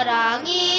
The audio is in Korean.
사랑이